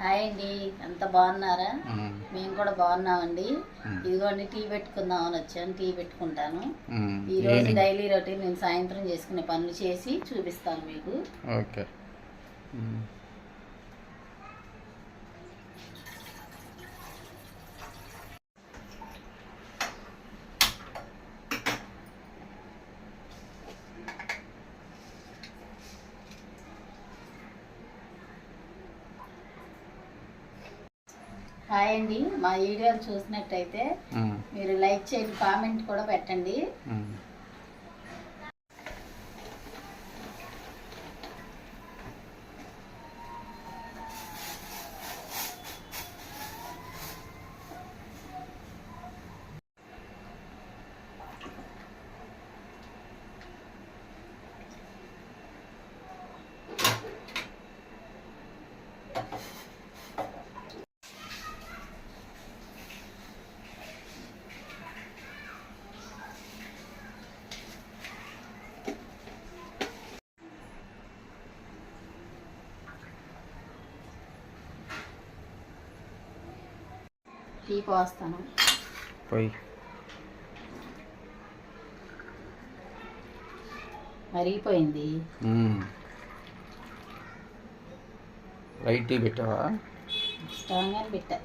Hi అండి. ఎంత బాగున్నారా? మేము. కూడా బాగున్నామండి. ఇదిగోండి టీ పెట్టుకుందామని వచ్చాను. టీ పెట్టుకుంటాను. ఈ రోజు డైలీ రొటీన్ నేను సాయంత్రం చేసుకునే పనులు చేసి చూపిస్తాను మీకు. ఓకే. హాయ్ అండి. మా వీడియోలు చూసినట్టయితే మీరు లైక్ చేయండి కామెంట్ కూడా పెట్టండి. టీ పోస్తాను పోయి. మరిగిపోయింది. లైట్ టీ పెట్టావా? స్ట్రాంగ్ అని పెట్టా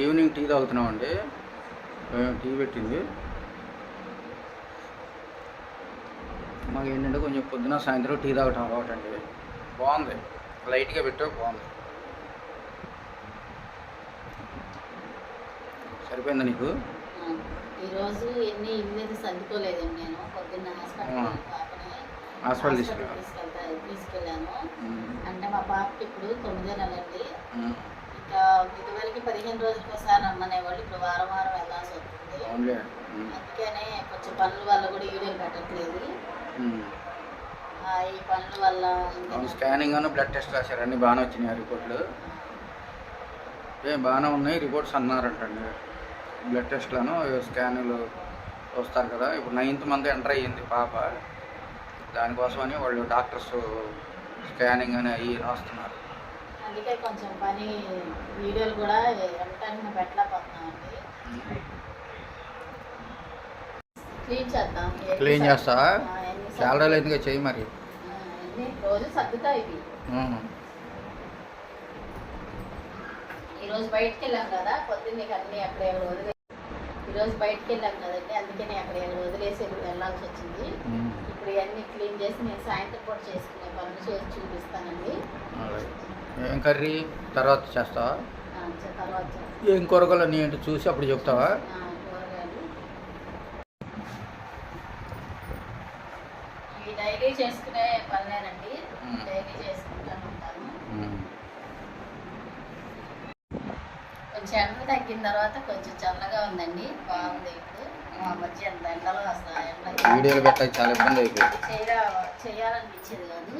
ఈవినింగ్ టీ తాగుతున్నామండి. మేము టీ పెట్టింది. మాకు ఏంటంటే కొంచెం పొద్దున సాయంత్రం టీ తాగటం అలవాటు అండి బాగుంది. లైట్గా పెట్టావు బాగుంది. సరిపోయిందా నీకు? ఈరోజు ఎన్ని ఇల్లు అయితే సర్దుకోలేదండి నేను. పొద్దున్న హాస్పిటల్ హాస్పిటల్ తీసుకెళ్తా తీసుకెళ్ళాను. అంటే మా పాపకి ఇప్పుడు తొమ్మిదో నెలండి ఇంకా ఇదివరకు పదిహేను రోజులకి ఒకసారి రమ్మనేవాళ్ళు ఇప్పుడు వారం వారం వెళ్ళాల్సి వస్తుంది. అందుకనే కొంచెం పనుల వల్ల కూడా వీడియోలు పెట్టట్లేదు. ఈ పనుల వల్ల ఇంకా అవును స్కానింగ్ అన్న బ్లడ్ టెస్ట్ రాశారు. అన్నీ బాగానే వచ్చినాయి ఆ రిపోర్ట్లు ఏ బాగానే ఉన్నాయి. రిపోర్ట్స్ అన్నారంటండి బ్లడ్ టెస్ట్లను స్కానింగ్లు వస్తారు కదా. ఇప్పుడు నైన్త్ మంత్ ఎంటర్ అయ్యింది పాప. దానికోసమని వాళ్ళు డాక్టర్స్ స్కానింగ్ అని అవి రాస్తున్నారు. అందుకే కొంచెం పని వీడియోలు కూడా వెంటనే పెట్టలేకపోతున్నామండి. క్లీన్ చేద్దాం. క్లీన్ ఎన్ని చాలా రోజులు ఎందుకు చేయి మరి. రోజు సర్దుతా ఇవి ఈరోజు బయటికి వెళ్ళాం కదా పొద్దున్నే అన్నీ అక్కడ ఎక్కడ వదిలే ఈరోజు బయటికి వెళ్ళాం కదండి అందుకని అక్కడ వదిలేసి వెళ్ళాల్సి వచ్చింది. ఇప్పుడు ఇవన్నీ క్లీన్ చేసి నేను సాయంత్రం కూడా చేసుకునే పనులు చేసి చూపిస్తానండి. ఏం కర్రీ? తర్వాత చేస్తావా? తర్వాత ఏం కూరగాయలు నీ ఏంటో చూసి అప్పుడు చెప్తావా ఆ, కూరగాయలు ఇవి డైలీ చేసుకునే పనులేనండి మ్మ్. డైలీ చేసుకుంటాను ఉంటాను ఉమ్, కొంచెం తర్వాత కొంచెం చల్లగా ఉందండి. బాగుంది ఇప్పుడు. మా మధ్య ఎంత ఎండలో అసలు ఎండ వీడియోలు పెట్టాలి చాలా ఇబ్బంది అయిపోయింది. చేయాలనిపించేది కాదు.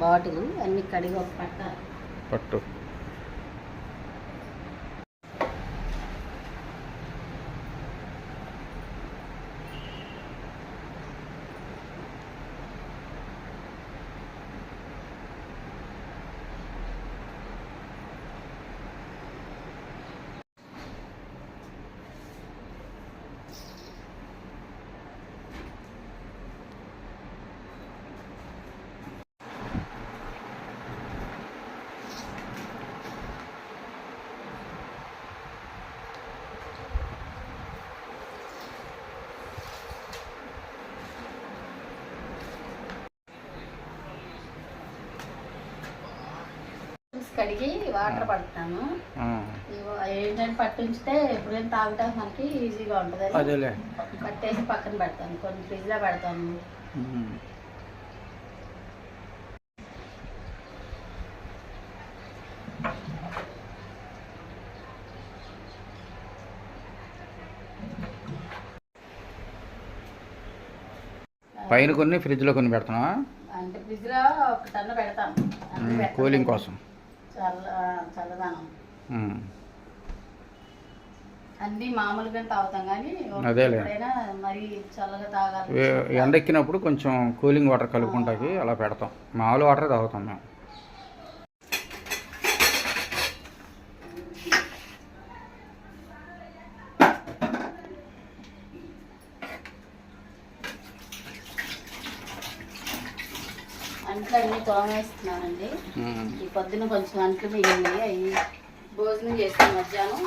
బాటిల్ అన్ని కడిగి ఒక పట్ట. కడిగి వాటర్ పడతాను. ఏంటంటే పట్టుంచితే ఎప్పుడైనా తాగటానికి మనకి ఈజీగా ఉంటుంది పట్టేసి పక్కన పెడతాను. కొన్ని ఫ్రిడ్జ్లో పెడతాను. పైన కొన్ని ఫ్రిడ్జ్లో కొన్ని పెడుతున్నావా? అంటే ఫ్రిడ్జ్లో ఒక టన్ను పెడతాను. పెట్టను. కూలింగ్ కోసం. చల్ల చల్లదనం. అన్నీ మామూలుగా తాగుతాం కానీ. ఎప్పుడైనా మరీ చల్లగా తాగాలి వే- ఎండెక్కినప్పుడు కొంచెం కూలింగ్ వాటర్ కలుపుకుంటాకి అలా పెడతాం మామూలు వాటర్ తాగుతాం మేము అంట్లు అన్నీ తోమేస్తున్నానండి. ఈ పొద్దున కొంచెం అంట్లు మిగిలినాయి అవి భోజనం చేస్తాను మధ్యాహ్నం.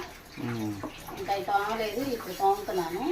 ఇంకా అవి తోమలేదు ఇప్పుడు తోముతున్నాను.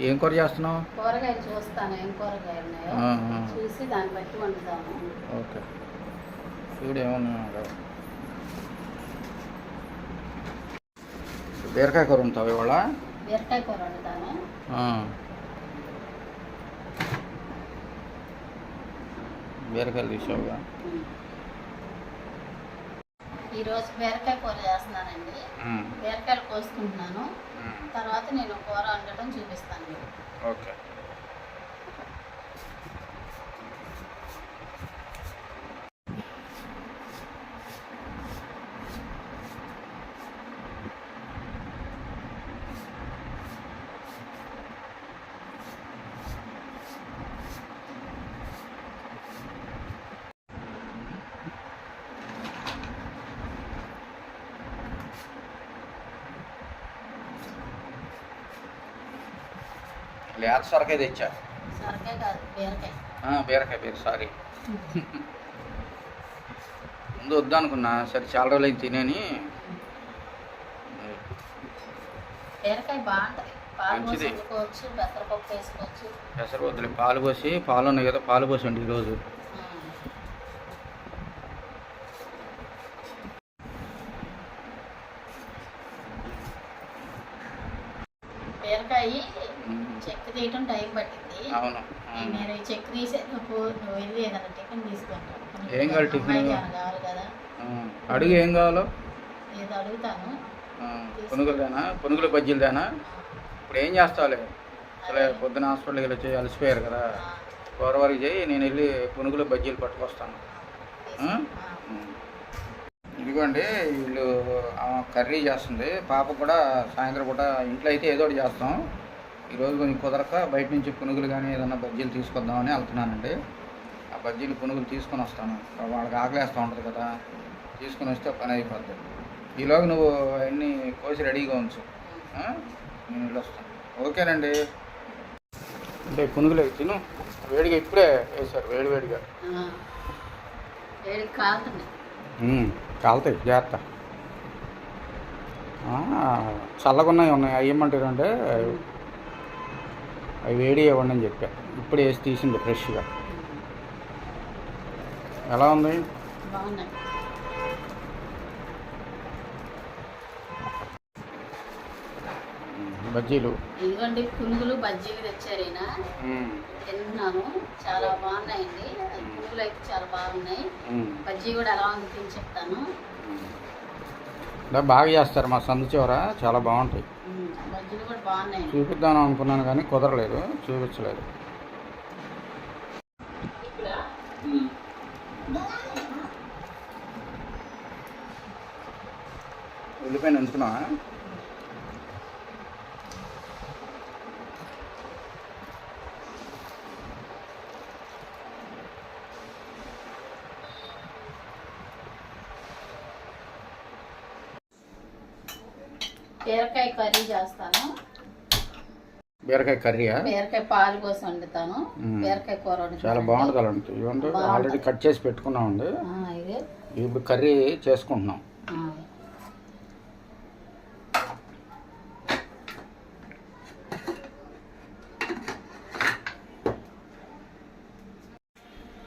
ఏం కూర చేస్తున్నావు? కూరగాయలు చూస్తాను. ఏం కూరగాయలు ఉన్నాయో. చూసి దాన్ని బట్టి వండుతాను. ఓకే. చూడు ఏమన్నా బీరకాయ కూర ఉంటావు ఇవాళ? బీరకాయ కూర వండుతాను. ఆ. బీరకాయలు తీసావుగా? ఈరోజు బీరకాయ కూర చేస్తున్నానండి. బీరకాయలు కోసుకుంటున్నాను. తర్వాత నేను కూర వండటం చూపిస్తాను ఓకే. లేత సొరకాయ తెచ్చా బీరకాయ. బీర సారీ. ముందు వద్దనుకున్నా సరే చాలా రోజులు అయింది తినేని. మంచిది. వండుకోవచ్చు పెసరపప్పు వేసుకోవచ్చు. పెసర వద్దులే పాలు పోసి పాలు ఉన్నాయి కదా పాలు పోసండి ఈరోజు. బీరకాయ చెక్క తీయటం టైం పట్టింది. అవును. నేను ఈ చెక్క తీసే నువ్వు వెళ్ళి ఏదైనా టిఫిన్ తీసుకుంటాను ఏం కావాలి టిఫిన్? కావాలి కదా. అడుగు ఏం కావాలో? ఏదో అడుగుతాను. ఆ, పునుగులుదేనా? పునుగులు బజ్జీలదేనా? ఇప్పుడు ఏం చేస్తావులే? అసలే పొద్దున హాస్పిటల్కి వెళ్ళి వచ్చి అలసిపోయారు కదా. ఆ, కూర వరకు చేయి నేను వెళ్ళి పునుగులు బజ్జీలు పట్టుకొస్తాను. ఇదిగోండి వీళ్ళు కర్రీ చేస్తుంది. పాప కూడా సాయంత్రం పూట ఇంట్లో అయితే ఏదో ఒకటి చేస్తాం. ఈరోజు కొంచెం కుదరక బయట నుంచి పునుగులు కానీ ఏదైనా బజ్జీలు తీసుకొద్దామని వెళ్తున్నానండి. ఆ బజ్జీలు పునుగులు తీసుకొని వస్తాను. వాళ్ళకి ఆకలేస్తూ ఉంటుంది కదా తీసుకొని వస్తే పని అయిపోద్ది. ఈలోగా నువ్వు అన్నీ కోసి రెడీగా ఉంచు? నేను వెళ్ళి వస్తాను ఓకేనండి. అంటే పునుగులు అవి తిను. వేడిగా ఇప్పుడే వేశారు వేడి వేడిగా. కాలుతాయి. జాగ్రత్త. చల్లగా ఉన్నాయి ఉన్నాయి. అవి ఏమంటారు అంటే అవి వేడి ఇవ్వండి అని చెప్పా. ఇప్పుడు వేసి తీసింది ఫ్రెష్గా. ఎలా ఉంది? బజ్జీలు. ఇదిగోండి పునుగులు బజ్జీలు తెచ్చారు ఈయన. ఉమ్, తిన్నాను. చాలా బాగున్నాయండి. పునుగులు అయితే చాలా బాగున్నాయి. బజ్జీ కూడా ఎలా ఉంది తిని చెప్తాను. బాగా చేస్తారు మా సందు చివర. చాలా బాగుంటాయి. కూడా బాగున్నాయి. చూపిద్దాం అనుకున్నాను కానీ కుదరలేదు. చూపించలేదు ఉల్లిపాయలు ఉంచుకున్నావా బీరకాయ కర్రీ చేస్తాను బీరకాయ కర్రీయా బీరకాయ పాలు కోసం వండుతాను. బీరకాయ కూర చాలా బాగుంటుంది బాగుంటుంది. ఆల్రెడీ కట్ చేసి పెట్టుకున్నామండి ఆ, ఇదే. ఇప్పుడు కర్రీ చేసుకుంటున్నాం.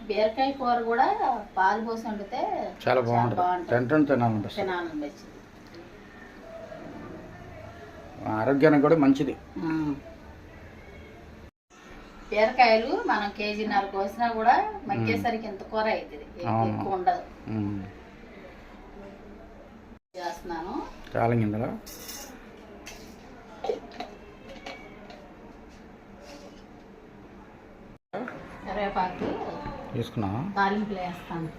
బీరకాయ కూర కూడా పాలు పోసి వండితే చాలా బాగుంటుంది. తినాలనిపిస్తుంది. తినాలనిపించింది. ఆరోగ్యానికి కూడా మంచిది. బీరకాయలు మనం కేజీన్నర కోసినా కూడా మగ్గేసరికి ఇంత కూర అవుతుంది. ఎక్కువ ఉండదు. చేస్తున్నాను. చాలా ఇందులో. కరివేపాకు తీసుకున్నావా తాలింపులు వేస్తాను.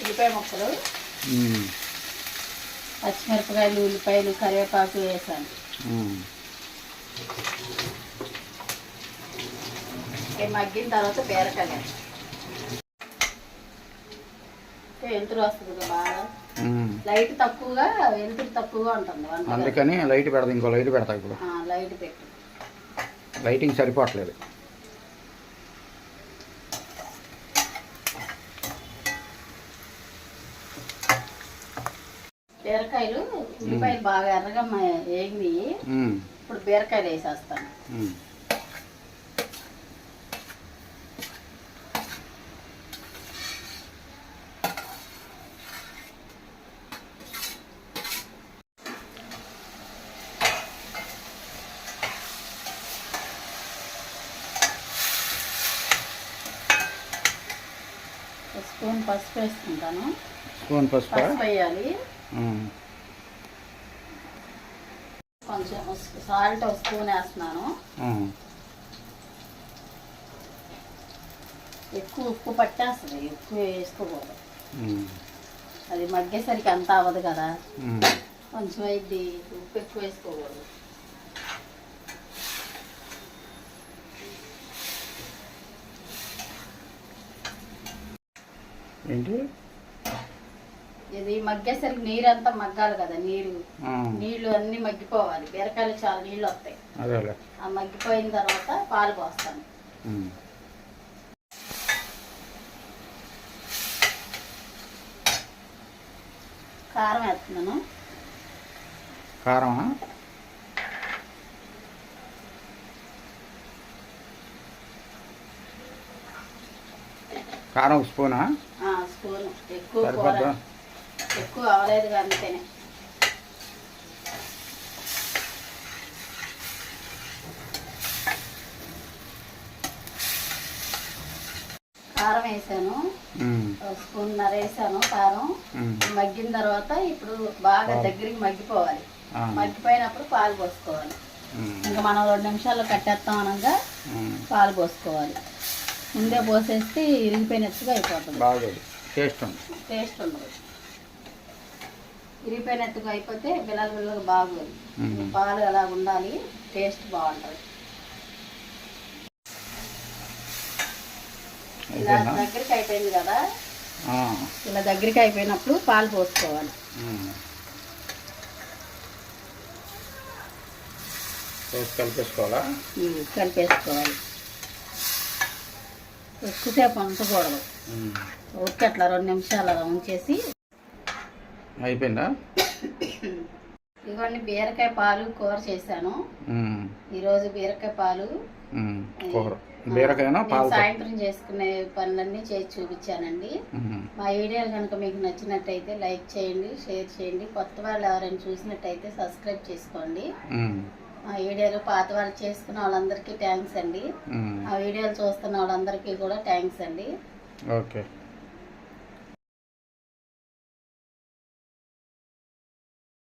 ఉల్లిపాయ ముక్కలు. పచ్చిమిరపకాయలు ఉల్లిపాయలు కరివేపాకు వేసాను. మగ్గిన తర్వాత. అంటే వెలుతురు వస్తుంది బాగా. లైట్ తక్కువగా వెలుతురు తక్కువగా ఉంటుంది అందుకని లైట్ పెడతా ఇంకో లైట్ పెడతా ఇప్పుడు. లైట్ పెట్టు. లైటింగ్ సరిపోవట్లేదు. బీరకాయలు ఉల్లిపాయలు బాగా ఎర్రగా మ- వేగినాయి. ఉమ్. ఇప్పుడు బీరకాయలు వేసేస్తాను. స్పూన్ పసుపు వేసుకుంటాను. స్పూన్ పసుపు వేయాలి. కొంచెం సాల్ట్ స్పూన్ వేస్తున్నాను. ఎక్కువ ఉప్పు పట్టేస్తుంది ఎక్కువ వేసుకోకూడదు. అది మగ్గేసరికి అంత అవ్వదు కదా. కొంచెం అయింది ఉప్పు ఎక్కువ వేసుకోకూడదు. ఏంటి? ఇది మగ్గేసరికి నీరు అంతా మగ్గాలి కదా నీరు. నీళ్ళు అన్నీ మగ్గిపోవాలి. బీరకాయలు చాలా నీళ్ళు వస్తాయి. ఆ మగ్గిపోయిన తర్వాత పాలు పోస్తాను. కారం వేస్తున్నాను. కారమా? కారం ఒక స్పూనా? ఆ, స్పూన్. ఎక్కువ కూర. ఎక్కువ అవ్వలేదు అందుకనే. కారం వేసాను. స్పూన్ నర వేసాను కారం మగ్గిన తర్వాత ఇప్పుడు బాగా దగ్గరికి మగ్గిపోవాలి. మగ్గిపోయినప్పుడు పాలు పోసుకోవాలి. ఇంకా మనం రెండు నిమిషాల్లో కట్టేస్తాం అనగా. పాలు పోసుకోవాలి. ముందే పోసేస్తే ఇరిగిపోయినట్టుగా అయిపోతుంది. టేస్ట్ ఉంది. టేస్ట్ ఉండదు. ఇరిగిపోయినట్టుగా అయిపోతే బిల్లలు బిల్లలు బాగోదు. పాలు అలా ఉండాలి టేస్ట్ బాగుంటుంది. ఇలా దగ్గరికి అయిపోయింది కదా? ఇలా దగ్గరికి అయిపోయినప్పుడు పాలు పోసుకోవాలి. కలిపేసుకోవాలా? కలిపేసుకోవాలి. ఎక్కువసేపు ఉంచకూడదు. ఉడికి అట్లా రెండు నిమిషాలు అలా ఉంచేసి అయిపోయిందా? ఇవన్నీ బీరకాయ పాలు కూర చేశాను. ఈరోజు బీరకాయ పాలు. కూర. బీరకాయనా నేను పాలు సాయంత్రం చేసుకునే పనులన్నీ చేసి చూపించానండి. మా వీడియోలు కనుక మీకు నచ్చినట్టయితే లైక్ చేయండి షేర్ చేయండి. కొత్త వాళ్ళు ఎవరైనా చూసినట్టయితే సబ్స్క్రైబ్ చేసుకోండి. మా వీడియోలు పాత వాళ్ళు చేసుకున్న వాళ్ళందరికీ థ్యాంక్స్ అండి. ఆ వీడియోలు చూస్తున్న వాళ్ళందరికీ కూడా థ్యాంక్స్ అండి. ఓకే.